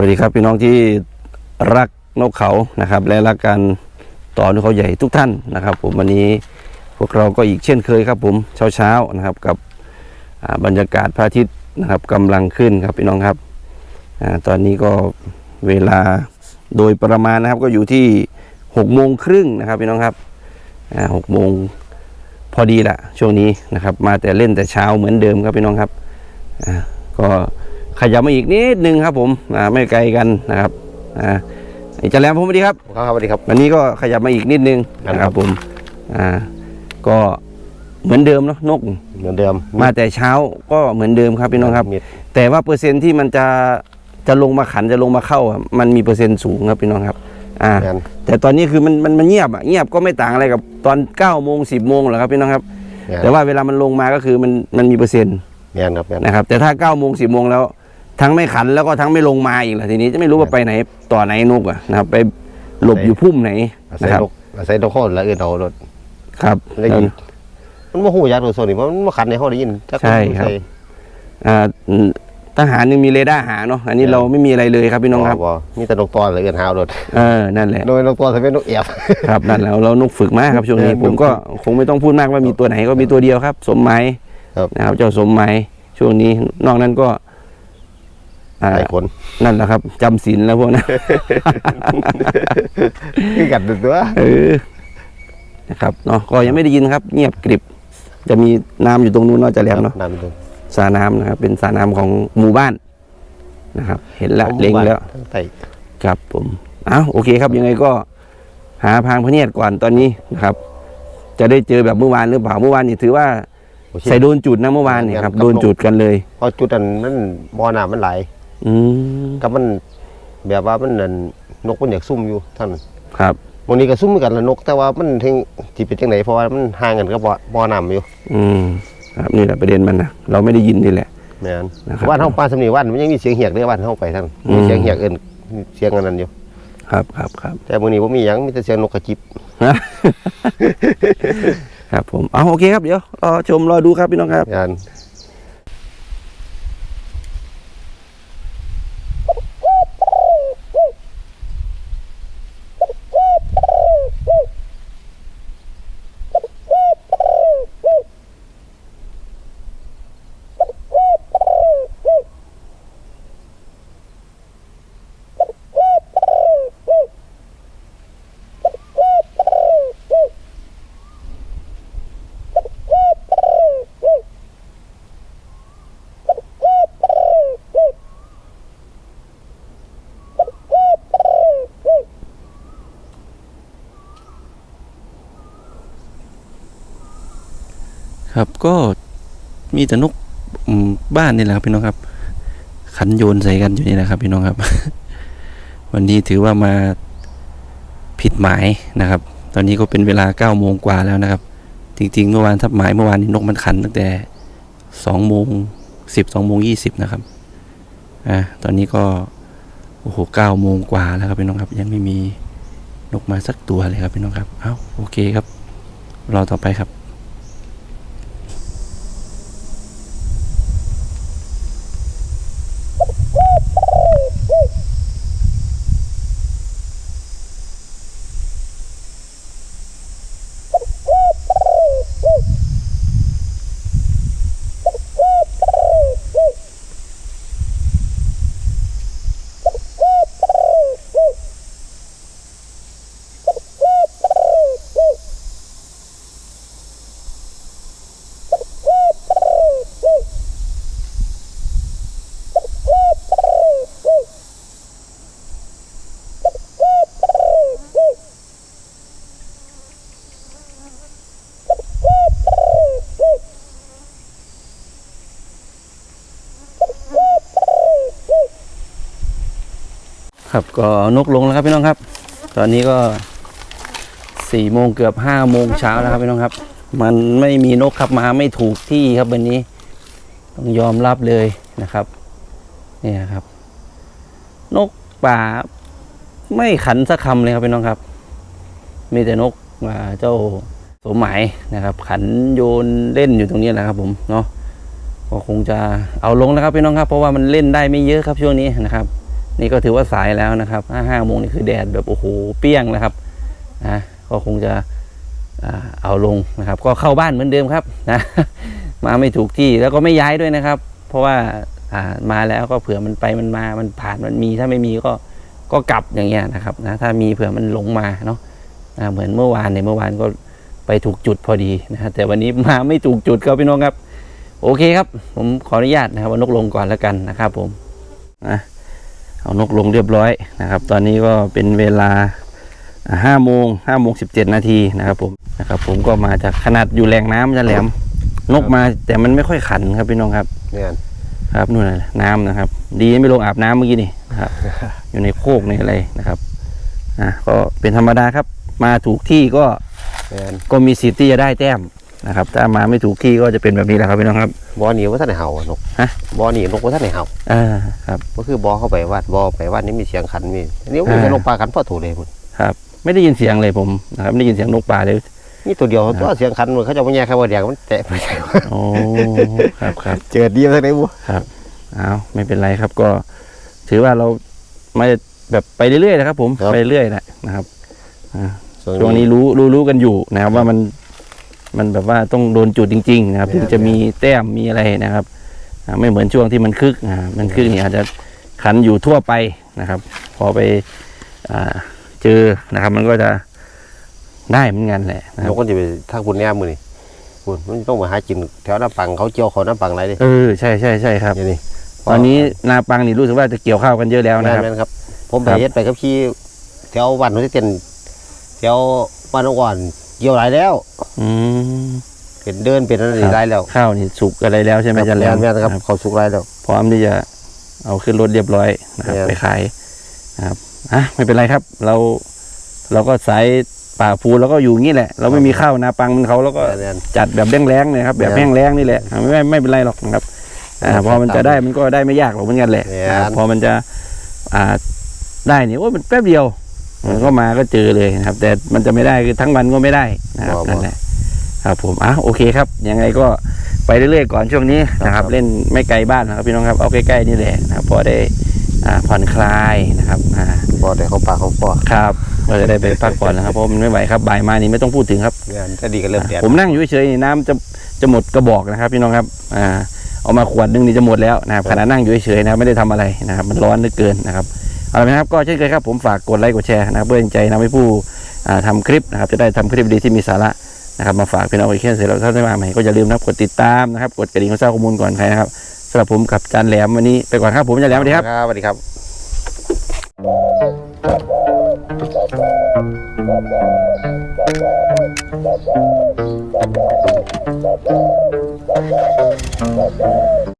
วัสดีครับพี่น้องที่รักนกเขานะครับ และรักการต่อนกเขาใหญ่ทุกท่านนะครับ ผมวันนี้พวกเราก็อีกเช่นเคยครับ ผมเช้าๆนะครับกับบรรยากาศพระอาทิตย์นะครับกำลังขึ้นครับพี่น้องครับอตอนนี้ก็เวลาโดยประมาณนะครับ ก็อยู่ที่หกโมงครึ่งนะครับพี่น้องครับหกโมงพอดีละช่วงนี้นะครับ มาแต่เล่นแต่เช้าเหมือนเดิมครับพี่น้องครับก็ ขยับมาอีกนิดนึงครับ ผมอ่าไม่ไกลกันนะครับอ่าไอ้เจาแหลมผมสวัสดีครับครับสวัสดีครับวันนี้ก็ขยับมาอีกนิดนึงนะคครัรับบผมอ่าก็เหมือนเดิมเนาะนกเหมือนเดิม มาแต่เช้าก็เหมือนเดิมครับพี่น้องครับมีแต่ว่าเปอร์เซ็นต์ที่มันจะจะลงมาขันจะลงมาเข้าอะมันมีเปอร์เซ็นต์สูงครับพี่น้องครับอ่างานแต่ตอนนี้คือมันมันมันเงียบอะเงียบก็ไม่ต่างอะไรกับตอน9ก้าโมงสิบโมงหรอกครับพี่น้องครับงานแต่ว่าเวลามันลงมาก็คือมันมันมีเปอร์เซ็นต์งานครับงานนะครับแต่ถ้า9ก้าโมงสิบโมงแล้ว ทั้งไม่ขันแล้วก็ทั้งไม่ลงมาอีกล่ะทีนี้จะไม่รู้ว่าไปไหนต่อไหนนกอะนะครับ ไปหลบอยู่พุ่มไหนอานะศัยครับนกอาศัยนกข้อละอื่นเอารถครับได้ยินมันมาหูยักษ์ตัวโซนี่มันมาขันในห้องได้ยินจักใช่ครับใส่อ่าอืมทหารยังมีเรดาร์หาเนาะอันนี้ครับเราไม่มีอะไรเลยครับพี่น้องครับบ่มีแต่นกตอนละอื่นหาเอารถเออนั่นแหละโดยนกตอนจะเป็นนกเอียบครับนั่นแหละเรานกฝึกมาครับช่วงนี้เออผมก็คงไม่ต้องพูดมากว่ามีตัวไหนก็มีตัวเดียวครับ สมหมายครับนะครับเจ้าสมหมายช่วงนี้นอกนั้นก็อ่า หลายคนนั่นแหละครับจำศีลแล้วพวกนั้นคือกันตัวเออนะครับเนาะก็ยังไม่ได้ยินครับ เงียบกริบ จะมีน้ำอยู่ตรงนู้นเนาะจะแหลมเนาะน้ำตรงสระน้ำนะครับ เป็นสระน้ำของหมู่บ้านนะครับ เห็นละเล็งแล้วทั้งไต่ครับผมอ้าวโอเคครับยังไงก็ หาพางพระเนียดก่อนตอนนี้นะครับ จะได้เจอแบบเมื่อวานหรือเปล่าเมื่อวานนี่ถือว่าโอเคใส่โดนจุดนะเมื่อวานนี่ครับครับโดนจุดกันเลยเพราะจุดนั้นมันบ่อน้ำมันไหลาย อืมกับมันแบบว่ามันนั่นนกมันอยากซุ่มอยู่ท่านครับวันนี้ก็ซุ่มกันละนก แต่ว่ามันเทงที่เป็นจังไหนเพราะว่ามันห่างกันกับบ่อบ่อน้ำอยู่อืมครับนี่แหละประเด็นมันนะเราไม่ได้ยินนี่แหละ แม่นนะครับว่านเฮาปลาสำนีว่านมันยังมีเสียงเหียกเด้ว่านเฮาไปท่านอืมมีเสียงเหียกเอิ้นเสียงอันนั้นอยู่ ครับครับครับ แต่มื้อนี้บ่มีหยังมีแต่เสียงนกกระจิบ ครับผมเอาโอเคครับเดี๋ยวรอชมรอดูครับพี่น้องครับงาน ครับก็มีแต่นกบ้านนี่แหละครับพี่น้องครับ ขันโยนใส่กันอยู่นี่แหละครับ พี่น้องครับ วันนี้ถือว่ามาผิดหมายนะครับ ตอนนี้ก็เป็นเวลาเก้าโมงกว่าแล้วนะครับ จริงๆเมื่อวานทับหมายเมื่อวานนี้นกมันขันตั้งแต่สองโมงสิบสองโมงยี่สิบนะครับอ่าตอนนี้ก็โอ้โหเก้าโมงกว่าแล้วครับพี่น้องครับ ยังไม่มีนกมาสักตัวเลยครับพี่น้องครับ เอ้าโอเคครับ รอต่อไปครับ ครับก็นกลงแล้วครับพี่น้องครับ ตอนนี้ก็สี่โมงเกือบห้าโมงเช้าแล้วครับพี่น้องครับ มันไม่มีนกครับมาไม่ถูกที่ครับวันนี้ ต้องยอมรับเลยนะครับเนี่ยครับ นกป่าไม่ขันสักคำเลยครับพี่น้องครับ มีแต่นกอ่าเจ้าสมหมายนะครับ ขันโยนเล่นอยู่ตรงนี้แหละครับ ผมเนาะก็คงจะเอาลงแล้วครับพี่น้องครับ เพราะว่ามันเล่นได้ไม่เยอะครับช่วงนี้นะครับ นี่ก็ถือว่าสายแล้วนะครับห้าห้าโมงนี่คือแดดแบบโอ้โหเปี้ยงแล้วครับนะก็คงจะเอาลงนะครับ ก็เข้าบ้านเหมือนเดิมครับนะมาไม่ถูกที่แล้วก็ไม่ย้ายด้วยนะครับ เพราะว่าามาแล้วก็เผื่อมันไปมันมามันผ่านมันมี ถ้าไม่มีก็ก็กลับอย่างเงี้ยนะครับนะถ้ามีเผื่อมันหลงมาเนาะอ่าเหมือนเมื่อวานเนี่ยเมื่อวานก็ไปถูกจุดพอดีนะฮะแต่วันนี้มาไม่ถูกจุดครับพี่น้องครับ โอเคครับ ผมขออนุญาตนะครับเอานกลงก่อนแล้วกันนะครับผมนะ เอานกลงเรียบร้อยนะครับ ตอนนี้ก็เป็นเวลาห้าโมงห้าโมงสิบเจ็ดนาทีนะครับผมนะครับ ผมก็มาจากขนาดอยู่แหล่งน้ำจะแหลม นกมาแต่มันไม่ค่อยขันครับพี่น้องครับเนี่ยครับนู่นน่ะน้ำนะครับ ดีไม่ลงอาบน้ำเมื่อกี้นี่นะครับ อยู่ในโคกในอะไรนะครับอะก็เป็นธรรมดาครับ มาถูกที่ก็เนี่ยก็มีสิทธิ์ที่จะได้แต้ม นะครับ ถ้ามาไม่ถูกที่ก็จะเป็นแบบนี้แหละครับพี่น้องครับบอหนีว่าท่านไหนเห่าอะนกฮะบอหนีนกว่าท่านไหนเห่าอ่าครับ ก็คือบอเข้าไปวัดบอไปวัดนี่มีเสียงขันมีอันนี้มันอ่าเป็นนกปลาขันพ่อถูกเลยคุณครับ ไม่ได้ยินเสียงเลยผมนะครับไม่ได้ยินเสียงนกป่าเลยนี่ตัวเดียวตัวเสียงขันมันเขาจะมาแย่แค่ว่าเดียวมันแตะไปใช่ไหมโอ้ครับครับเจอดีมาทางไหนบุเอาไม่เป็นไรครับก็ ถือว่าเรามาแบบไปเรื่อยๆนะครับ ผมไปเรื่อยๆนะนะครับช่วงนี้รู้รู้รู้กันอยู่นะครับว่ามัน มันแบบว่าต้องโดนจุดจริง ๆ นะครับถึงจะมีแต้มมีอะไรนะครับอ่าไม่เหมือนช่วงที่มันคึกอ่ามันคึกนี่อาจจะขันอยู่ทั่วไปนะครับ พอไปอ่าเจอนะครับ มันก็จะได้เหมือนกันแหละนะคนรับกก็จะไปทางคุณแน่มือนี่คุณมันต้องมาหากินแถวน้ำปังเขาเจียวเขาน้ำปังอะไรดิเออใช่ใช่ใช่ครับอย่างนี้ตอนนี้นาปังนี่รู้สึกว่าจะเกี่ยวข้าวกันเยอะแล้วแม่นะครับนๆครับ ผมไปครับเฮ็ดไปกับพี่แถววันที่เต็นแถวบ้านน้องอ่อนเกี่ยวหลายแล้ว อืมเป็นเดินเป็นอะไรครับหลายแล้วข้าวนี่สุกอะไรแล้วใช่ไหมอาจันแหลมแม่นๆครับเขาสุกหลายแล้วพร้อมที่จะเอาขึ้นรถเรียบร้อยนะครับเนี่ยไปขายนะครับอะไม่เป็นไรครับ เราเราก็สายป่าภูเราก็อยู่อย่างนี้แหละ เราไม่มีข้าวนาปังเหมันเขาเราก็แม่นจัดแบบแรงๆเลยครับ แบบเนี่ยแห้งแล้งนี่แหละอะไม่ไม่ไม่เป็นไรหรอกนะครับอ่าครับพอมันจะได้มันก็ได้ไม่ยากหรอกเหมือนกันแหละเนี่ยอ่าพอมันจะอ่าได้เนี่ยโอ้ยมันแป๊บเดียวมันก็มาก็เจอเลยนะครับ แต่มันจะไม่ได้คือทั้งวันก็ไม่ได้นะครับบ่บ่นั่นแหละ ครับผมอะโอเคครับ ยังไงก็ไปเรื่อยๆก่อนช่วงนี้นะครับครับ เล่นไม่ไกลบ้านนะครับพี่น้องครับเอาใกล้ๆนี่แหละนะครับพอได้อ่าผ่อนคลายนะครับอ่าๆบ่ได้ของปากของปอครับก็จะได้ไปพักผ่อนนะครับเพราะมันไม่ไหวครับบ่ายมานี่ไม่ต้องพูดถึงครับงานถ้าดีก็เริ่มแดดผมนั่งอยู่เฉยๆนี่น้ำจะจะหมดกระบอกนะครับพี่น้องครับอ่าเอามาขวดหนึงนี่จะหมดแล้วนะครับขณะนั่งอยู่เฉยๆนะครับไม่ได้ทำอะไรนะครับ มันร้อนเหลือเกินนะครับเอาละนะครับก็เช่นเคยครับผมฝากกดไลค์กดแชร์นะครับเพื่อเป็นใจนำให้ผู้อ่าทำคลิปนะครับจะได้ทำคลิปดีที่มีสาระ นะครับมาฝากพี่น้องอีกแค่เสร็จแล้วถ้าได้มาใหม่ก็อย่าลืมนะครับกดติดตามนะครับกดกระดิ่งเพื่อทราบข้อมูลก่อนใครนะครับสำหรับผมกับจานแหลมวันนี้ไปก่อนครับผมจานแหลมสวัสดีครับสวัสดีครับ